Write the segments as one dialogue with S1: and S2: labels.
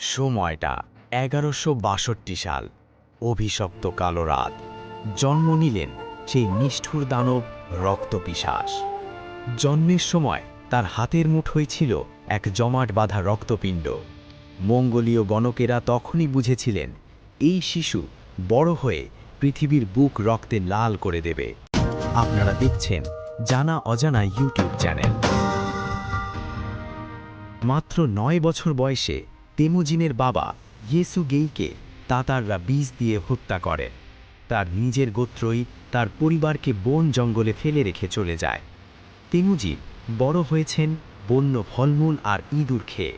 S1: সময়টা এগারোশো বাষট্টি সাল। অভিশপ্ত কালো রাত। জন্ম নিলেন সেই নিষ্ঠুর দানব রক্তপিশাস জন্মের সময় তার হাতের মুঠোয় ছিল এক জমাট বাঁধা রক্তপিণ্ড। মঙ্গোলীয় গণকেরা তখনই বুঝেছিলেন, এই শিশু বড় হয়ে পৃথিবীর বুক রক্তে লাল করে দেবে। আপনারা দেখছেন জানা অজানা ইউটিউব চ্যানেল। মাত্র নয় বছর বয়সে তেমুজিনের বাবা ইয়েসু গেইকে তাতাররা বীজ দিয়ে হত্যা করে। তার নিজের গোত্রই তার পরিবারকে বন জঙ্গলে ফেলে রেখে চলে যায়। তেমুজিন বড় হয়েছেন বন্য ফলমূল আর ইঁদুর খেয়ে।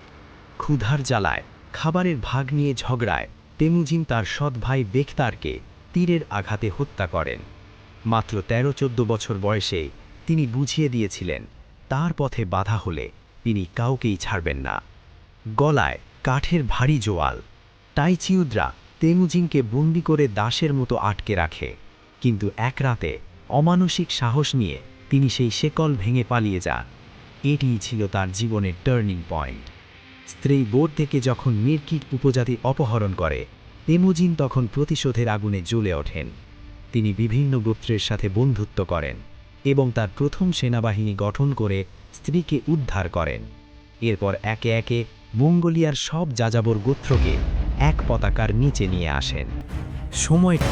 S1: ক্ষুধার জ্বালায়, খাবারের ভাগ নিয়ে ঝগড়ায়, তেমুজিন তার সৎ ভাই বেখতারকে তীরের আঘাতে হত্যা করেন। মাত্র তেরো চোদ্দ বছর বয়সে তিনি বুঝিয়ে দিয়েছিলেন, তার পথে বাধা হলে তিনি কাউকেই ছাড়বেন না। গলায় কাঠের ভারী জোয়াল। টাইচিউদ্রা তেমুজিনকে বন্দি করে দাসের মতো আটকে রাখে। কিন্তু এক রাতে অমানসিক সাহস নিয়ে তিনি সেই শেকল ভেঙে পালিয়ে যান। এটিই ছিল তার জীবনের টার্নিং পয়েন্ট স্ত্রী বোর্ড থেকে যখন মির্কিট উপজাতি অপহরণ করে তেমুজিন তখন প্রতিশোধের আগুনে জ্বলে ওঠেন। তিনি বিভিন্ন গোত্রের সাথে বন্ধুত্ব করেন এবং তার প্রথম সেনাবাহিনী গঠন করে স্ত্রীকে উদ্ধার করেন। এরপর একে একে মঙ্গোলিয়ার সব যাযাবর গোত্রকে এক পতাকার নিচে নিয়ে আসেন। সময়টা